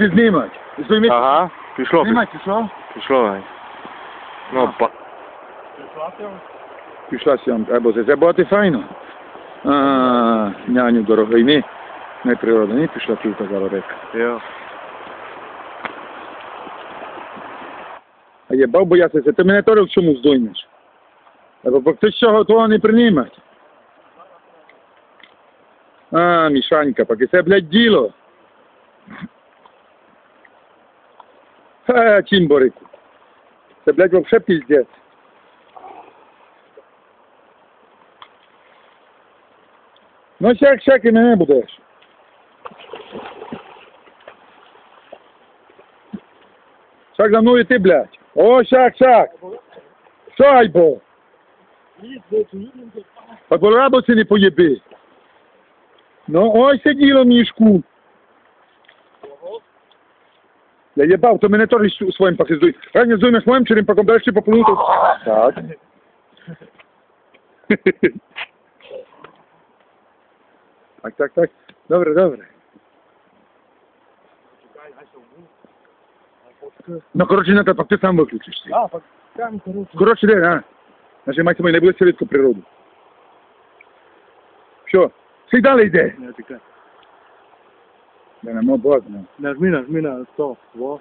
Знімать? Знімать, Ага, пішло, знімать, пішло? пішло. гай. Ну, па... Пішла сьомка, або це, це буде файно. А, няню дорогий, ні. Не природа, ні, пішла кілька зарорека. Йо. А є бав боятися, ти мене теж в чому здоймеш. Або бо ти чого того не приймать. А, Мішанька, поки це, блядь, діло. Ха, чимборику. Це, блядь, вообще піздець. Ну, сяк, сяк і мене будеш. Сяк за мною ти, блядь. О, сяк, сяк. Шайбо. А по рабоці не поєби. Ну, ось сиділо мішку. Я єбав, то мене теж у своїм пахи здуй. Рані здуймеш моїм черем паком, далі поплутав. Так. Так, так, так. Добре, добре. Ну, коротше, не так, ти сам виключишся. А, так, там, коротше. Коротше, де, а? Нажимайте мої, не буде рідко природу. Що? Всі далі йде. Не, таке. Ne, ne, moj bog, ne. Ne, razumem, razumem, to, vo,